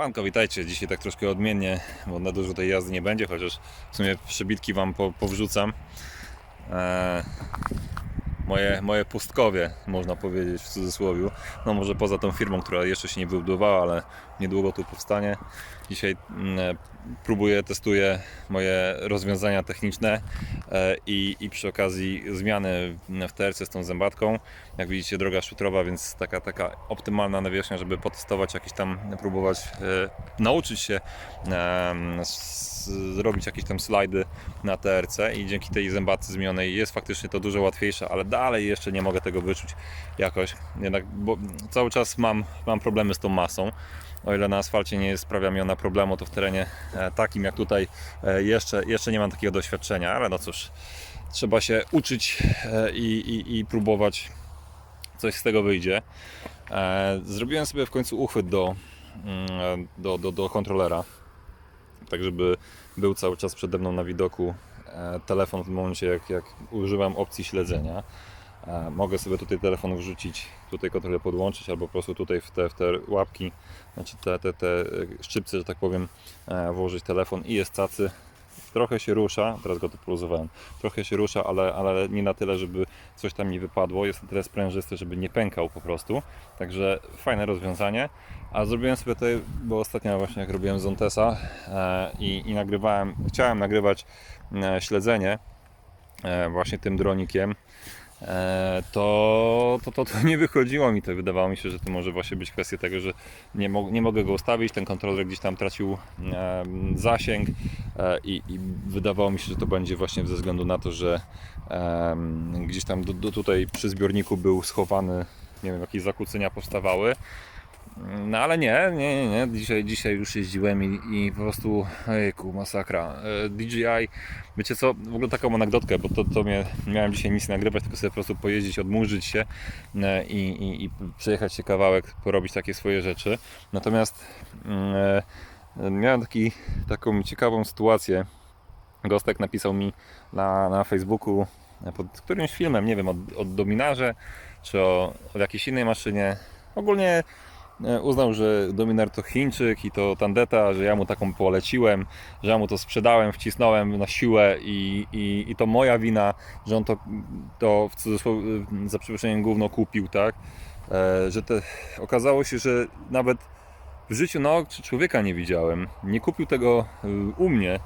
Siemanko, witajcie. Dzisiaj tak troszkę odmiennie, bo na dużo tej jazdy nie będzie, chociaż w sumie przebitki Wam po, powrzucam. Eee, moje, moje pustkowie, można powiedzieć w cudzysłowie. No może poza tą firmą, która jeszcze się nie wybudowała, ale niedługo tu powstanie. Dzisiaj mm, próbuję, testuję moje rozwiązania techniczne e, i, i przy okazji zmiany w TRC z tą zębatką. Jak widzicie droga szutrowa, więc taka, taka optymalna nawierzchnia, żeby potestować jakieś tam, próbować e, nauczyć się e, zrobić jakieś tam slajdy na TRC i dzięki tej zębatce zmienionej jest faktycznie to dużo łatwiejsze, ale dalej jeszcze nie mogę tego wyczuć jakoś, jednak bo cały czas mam, mam problemy z tą masą. O ile na asfalcie nie sprawia mi ona problemu, to w terenie e, takim jak tutaj e, jeszcze, jeszcze nie mam takiego doświadczenia, ale no cóż, trzeba się uczyć e, i, i, i próbować, coś z tego wyjdzie. Zrobiłem sobie w końcu uchwyt do, mm, do, do, do kontrolera, tak żeby był cały czas przede mną na widoku telefon w momencie jak, jak używam opcji śledzenia. E, Mogę sobie tutaj telefon wrzucić, tutaj kontroler podłączyć, albo po prostu tutaj w te, w te łapki, znaczy te, te, te szczypce, że tak powiem, e, włożyć telefon i jest cacy. Trochę się rusza, teraz go tu poluzowałem, trochę się rusza, ale, ale nie na tyle, żeby coś tam nie wypadło. Jest na tyle sprężysty, żeby nie pękał po prostu. Także fajne rozwiązanie. A zrobiłem sobie tutaj, bo ostatnio właśnie jak robiłem Zontesa e, i, i nagrywałem, chciałem nagrywać e, śledzenie e, właśnie tym dronikiem, to, to, to, to nie wychodziło mi to. Wydawało mi się, że to może właśnie być kwestia tego, że nie, mo- nie mogę go ustawić, ten kontroler gdzieś tam tracił e, zasięg e, i, i wydawało mi się, że to będzie właśnie ze względu na to, że em, gdzieś tam do, do tutaj przy zbiorniku był schowany, nie wiem, jakieś zakłócenia powstawały. No ale nie, nie, nie, nie. Dzisiaj, dzisiaj już jeździłem i, i po prostu, ejku, masakra. E, DJI, wiecie co, w ogóle taką anegdotkę, bo to, to mnie, miałem dzisiaj nic nagrywać, tylko sobie po prostu pojeździć, odmurzyć się e, i, i, i przejechać się kawałek, porobić takie swoje rzeczy. Natomiast mm, e, miałem taki, taką ciekawą sytuację. Gostek napisał mi na, na Facebooku pod którymś filmem, nie wiem, od, od Dominarze, czy o, o jakiejś innej maszynie. Ogólnie uznał, że Dominar to Chińczyk i to tandeta, że ja mu taką poleciłem, że ja mu to sprzedałem, wcisnąłem na siłę i, i, i to moja wina, że on to, to w cudzysłowie, za przeproszeniem gówno kupił, tak? E, Że te, okazało się, że nawet w życiu na oczy człowieka nie widziałem. Nie kupił tego y, u mnie,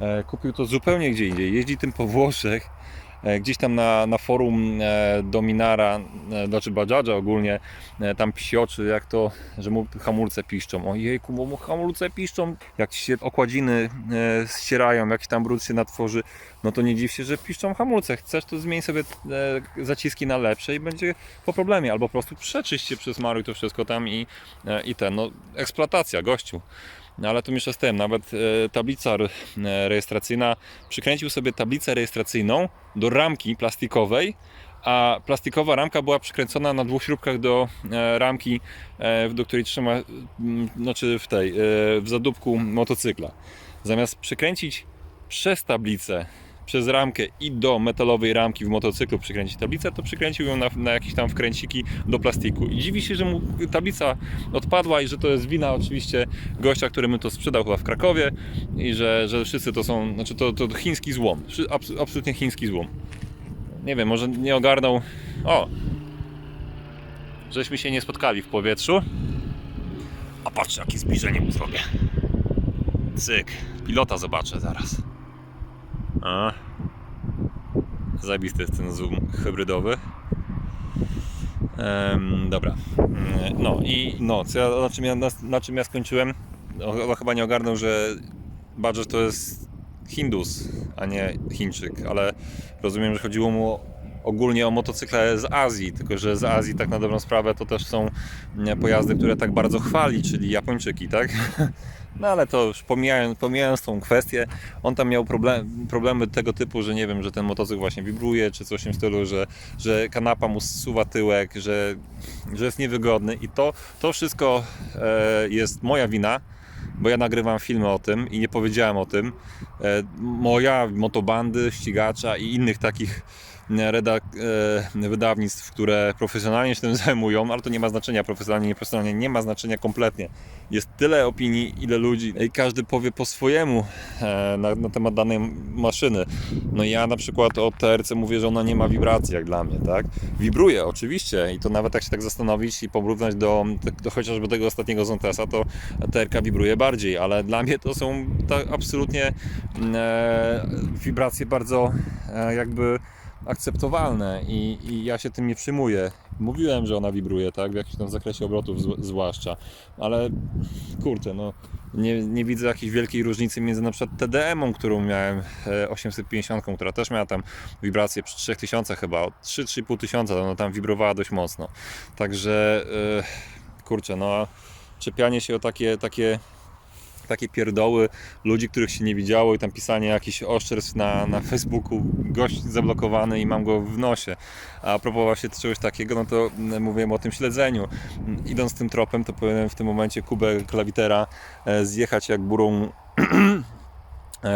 e, kupił to zupełnie gdzie indziej. Jeździ tym po Włoszech, e, gdzieś tam na, na forum e, Dominara, e, znaczy Bajadża ogólnie, e, tam psioczy, jak to, że mu hamulce piszczą. Ojejku, bo mu hamulce piszczą. Jak się okładziny e, ścierają, jakiś tam brud się natworzy, no to nie dziw się, że piszczą hamulce. Chcesz, to zmień sobie e, zaciski na lepsze i będzie po problemie. Albo po prostu przeczyść się, przesmaruj to wszystko tam i, e, i ten, no eksploatacja, gościu. No ale tu z tym, nawet e, tablica e, rejestracyjna, przykręcił sobie tablicę rejestracyjną do ramki plastikowej, a plastikowa ramka była przykręcona na dwóch śrubkach do e, ramki, e, do której trzyma, mm, znaczy w tej, e, w zadupku motocykla. Zamiast przykręcić przez tablicę, przez ramkę i do metalowej ramki w motocyklu przykręcić tablicę, to przykręcił ją na, na jakieś tam wkręciki do plastiku. I dziwi się, że mu tablica odpadła i że to jest wina oczywiście gościa, który mu to sprzedał chyba w Krakowie i że, że wszyscy to są, znaczy to, to chiński złom, absolutnie chiński złom. Nie wiem, może nie ogarnął, o, żeśmy się nie spotkali w powietrzu. A patrz, jakie zbliżenie mu zrobię. Cyk, pilota zobaczę zaraz. A. Zajebisty jest ten zoom hybrydowy. Em, dobra. Mm, No i no, co ja, na, czym ja, na, na czym ja skończyłem? Chyba- chyba nie ogarnął, że Badger to jest Hindus, a nie Chińczyk, ale rozumiem, że chodziło mu ogólnie o motocykle z Azji, tylko że z Azji tak na dobrą sprawę to też są pojazdy, które tak bardzo chwali, czyli Japończyki, tak? No ale to już pomijając, pomijając tą kwestię, on tam miał problem, problemy tego typu, że nie wiem, że ten motocykl właśnie wibruje, czy coś w tym stylu, że, że kanapa mu zsuwa tyłek, że, że jest niewygodny i to, to wszystko e, jest moja wina, bo ja nagrywam filmy o tym i nie powiedziałem o tym. E, moja, motobandy, ścigacza i innych takich redak- e, wydawnictw, które profesjonalnie się tym zajmują, ale to nie ma znaczenia, profesjonalnie, nieprofesjonalnie, nie ma znaczenia kompletnie. Jest tyle opinii, ile ludzi i każdy powie po swojemu e, na, na temat danej maszyny. No ja na przykład o TRC mówię, że ona nie ma wibracji jak dla mnie, tak? Wibruje oczywiście i to nawet jak się tak zastanowić i porównać do, do chociażby tego ostatniego Zontesa, to TRK wibruje bardziej, ale dla mnie to są tak absolutnie e, wibracje bardzo e, jakby akceptowalne i, i ja się tym nie przyjmuję. Mówiłem, że ona wibruje, tak, w jakimś tam zakresie obrotów zw- zwłaszcza, ale kurczę, no nie, nie widzę jakiejś wielkiej różnicy między na przykład TDM-ą, którą miałem e, 850, która też miała tam wibracje przy 3000 chyba, 3-3,5 tysiąca, no tam wibrowała dość mocno. Także e, kurczę, no czepianie się o takie, takie takie pierdoły ludzi, których się nie widziało i tam pisanie jakichś oszczerstw na, na Facebooku, gość zablokowany i mam go w nosie. A propos właśnie czegoś takiego, no to mm, mówiłem o tym śledzeniu. Mm, Idąc tym tropem, to powinienem w tym momencie Kubę Klawitera e, zjechać jak burą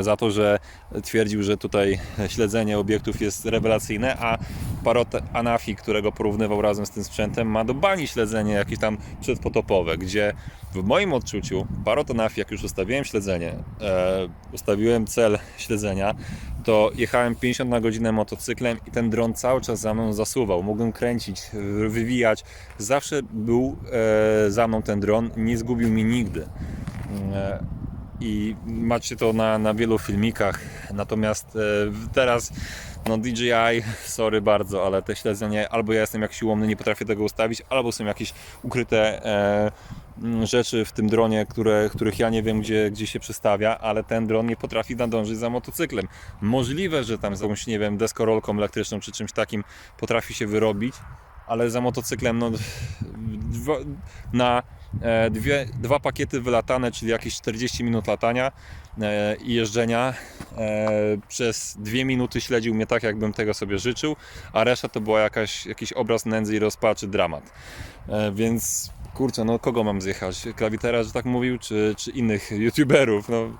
za to, że twierdził, że tutaj śledzenie obiektów jest rewelacyjne, a Parot Anafi, którego porównywał razem z tym sprzętem, ma do bani śledzenie jakieś tam przedpotopowe, gdzie w moim odczuciu Parot Anafi, jak już ustawiłem śledzenie, e, ustawiłem cel śledzenia, to jechałem 50 na godzinę motocyklem i ten dron cały czas za mną zasuwał. Mogłem kręcić, wy- wywijać. Zawsze był e, za mną ten dron, nie zgubił mi nigdy. E, i macie to na, na wielu filmikach. Natomiast e, teraz no DJI, sorry bardzo, ale te śledzenie albo ja jestem jak siłomny, nie potrafię tego ustawić, albo są jakieś ukryte e, mm, rzeczy w tym dronie, które, których ja nie wiem gdzie, gdzie się przestawia, ale ten dron nie potrafi nadążyć za motocyklem. Możliwe, że tam z jakąś, nie wiem, deskorolką elektryczną czy czymś takim potrafi się wyrobić, ale za motocyklem no, dwa, na e, dwie, dwa pakiety wylatane, czyli jakieś 40 minut latania e, i jeżdżenia. E, przez dwie minuty śledził mnie tak, jakbym tego sobie życzył, a reszta to była jakaś, jakiś obraz nędzy i rozpaczy, dramat. E, więc kurczę, no kogo mam zjechać? Klawitera, że tak mówił, czy, czy innych youtuberów? No,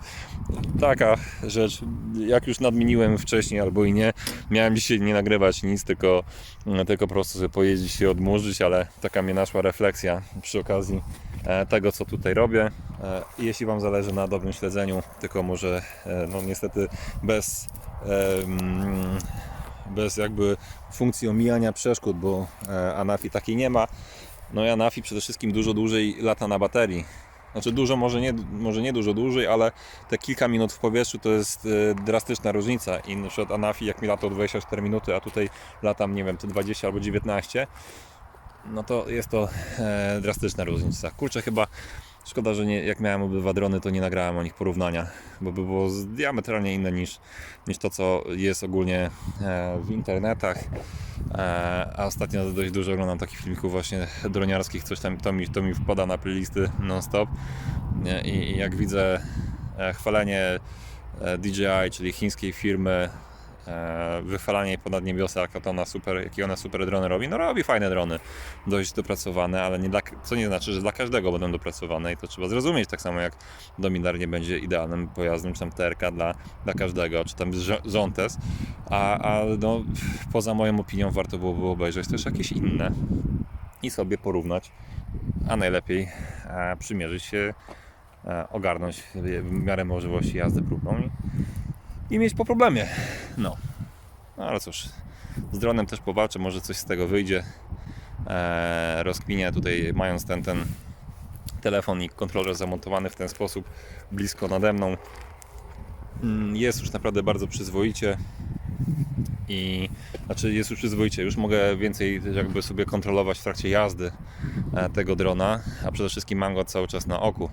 taka rzecz, jak już nadmieniłem wcześniej albo i nie, miałem dzisiaj nie nagrywać nic, tylko, tylko po prostu sobie pojeździć się odmurzyć, ale taka mnie naszła refleksja przy okazji e, tego, co tutaj robię. E, I jeśli Wam zależy na dobrym śledzeniu, tylko może e, no niestety bez bez jakby funkcji omijania przeszkód, bo Anafi takiej nie ma. No i Anafi przede wszystkim dużo dłużej lata na baterii. Znaczy dużo, może nie, może nie dużo dłużej, ale te kilka minut w powietrzu to jest e, drastyczna różnica. I na przykład Anafi jak mi latał 24 minuty, a tutaj latam, nie wiem, to 20 albo 19, no to jest to e, drastyczna różnica. Kurczę, chyba szkoda, że nie, jak miałem obydwa drony, to nie nagrałem o nich porównania, bo by było diametralnie inne niż, niż to, co jest ogólnie e, w internetach. E, a ostatnio dość dużo oglądam takich filmików właśnie droniarskich, coś tam to mi, to mi wpada na playlisty non-stop. I, jak widzę e, chwalenie DJI, czyli chińskiej firmy, wychwalanie jej ponad niebiosa, jak to ona super, jakie ona super drony robi. No robi fajne drony, dość dopracowane, ale nie dla, co nie znaczy, że dla każdego będą dopracowane i to trzeba zrozumieć, tak samo jak Dominar nie będzie idealnym pojazdem, czy tam TRK dla, dla każdego, czy tam Zo- Zontes, a, a no, poza moją opinią warto byłoby obejrzeć też jakieś inne i sobie porównać, a najlepiej e, przymierzyć się, e, ogarnąć w miarę możliwości jazdy próbną i, mieć po problemie. No. no, ale cóż, z dronem też powalczę, może coś z tego wyjdzie. E, rozkminię tutaj, mając ten, ten telefon i kontroler zamontowany w ten sposób blisko nade mną. Mm, Jest już naprawdę bardzo przyzwoicie i znaczy jest już przyzwoicie, już mogę więcej jakby sobie kontrolować w trakcie jazdy e, tego drona, a przede wszystkim mam go cały czas na oku.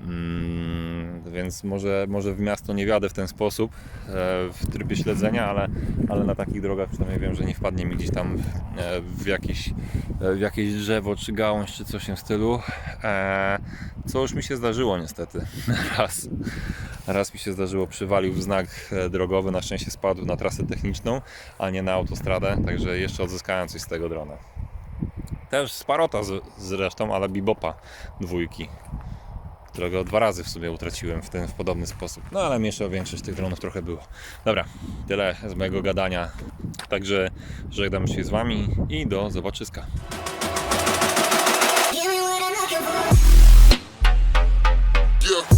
Mm, więc może, może w miasto nie wiadę w ten sposób e, w trybie śledzenia, ale, ale na takich drogach przynajmniej wiem, że nie wpadnie mi gdzieś tam e, w, jakiś, e, w jakieś drzewo czy gałąź czy coś w stylu. Co już mi się zdarzyło niestety raz. Raz mi się zdarzyło, przywalił w znak drogowy, na szczęście spadł na trasę techniczną, a nie na autostradę, także jeszcze odzyskałem coś z tego drona. Też z Parota zresztą, ale Bibopa dwójki, którego dwa razy w sumie utraciłem w ten w podobny sposób. No ale mniejsza większość tych dronów trochę było. Dobra, tyle z mojego gadania. Także żegnam się z Wami i do zobaczyska. Yeah.